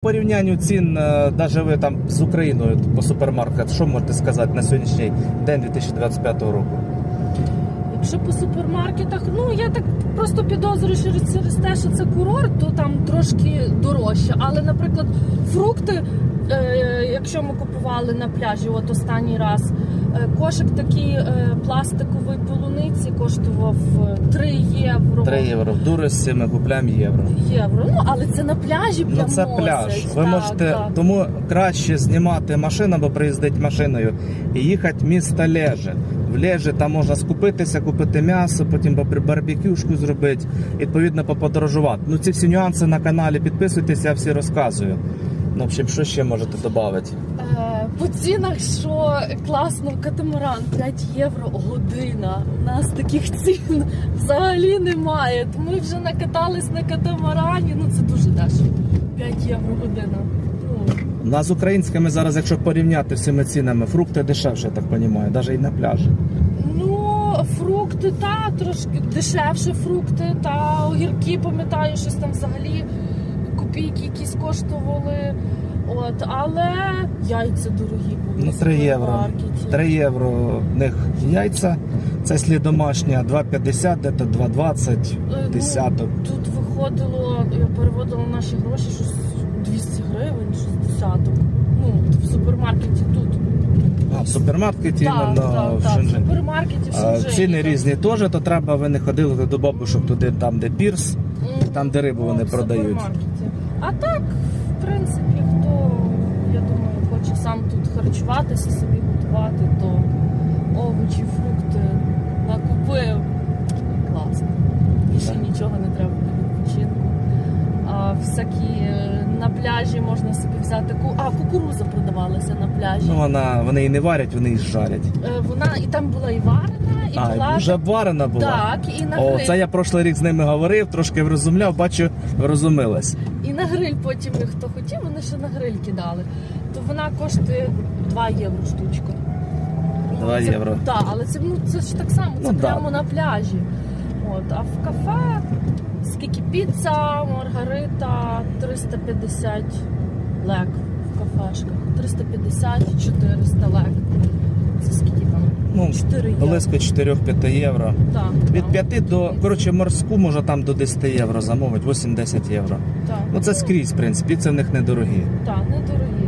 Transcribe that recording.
порівнянню цін, навіть ви там з Україною по супермаркету, що можете сказати на сьогоднішній день 2025 року? Якщо по супермаркетах, ну я так просто підозрюю, що через те, що це курорт, то там трошки дорожче. Але, наприклад, фрукти, е, якщо ми купували на пляжі, от останній раз, е, кошик такий е, пластикової полуниці коштував е, 3 євро. 3 євро. В дурості ми купляємо євро. євро. Ну але це на пляжі Ну це пляж. Ви Так, можете так. тому краще знімати машину або приїздити машиною і їхати в місто Леже. В Леже там можна скупитися, купити м'ясо, потім бар- барбекюшку зробити, відповідно поподорожувати. Ну ці всі нюанси на каналі підписуйтесь, я всі розказую. Ну, в общем, що ще можете додати? По цінах, що класно, катамаран 5 євро година. У нас таких цін взагалі немає. Ми вже накатались на катамарані. Ну це дуже дешево. 5 євро година. Ну, У нас з українськими зараз, якщо порівняти всіми цінами, фрукти дешевше, я так розумію, навіть і на пляжі. ну фрукти та трошки дешевше фрукти, та огірки, пам'ятаю, щось там взагалі копійки якісь коштували. От, але яйця дорогі були. Ну, 3 євро. 3 євро в них яйця. Це слід домашня 2,50, де-то 2,20 Е, ну. Тут виходило, я переводила наші гроші, щось 200 гривень, щось десяток. Ну, в супермаркеті тут. А в супермаркеті Так, іменно так, в так, в супермаркеті в А, Ціни різні теж, то треба, ви не ходили до бабушок туди, там, де пірс, Мгм. там, де рибу вони в продають. А так, в принципі, хто, я думаю, хоче сам тут харчуватися, собі готувати, то овочі, фрукти накупив. Класно. Більше нічого не треба на відпочинку. А всякі е, пляжі можна собі взяти ку... А, кукуруза продавалася на пляжі. Ну, вона, вони її не варять, вони її жарять. Е, Вона і там була і варена, і А, була вже варена була. так, і на О, гриль. це я прошлий рік з ними говорив, трошки врозумляв, бачу, розумилась. І на гриль потім, хто хотів, вони ще на гриль кидали. То вона коштує 2 євро штучка. 2 євро. Так, але це, ну, це ж так само, це Ну, да. прямо на пляжі. От, а в кафе скільки піца, маргарита 350 лек в кафешках. 350-400 лек. Це скільки там? Ну, 4 євро. близько 4-5 євро. Так, Від там. 5 до, коротше, морську може там до 10 євро замовити, 8-10 євро. Так. Ну це скрізь, в принципі, це в них недорогі. Так, недорогі.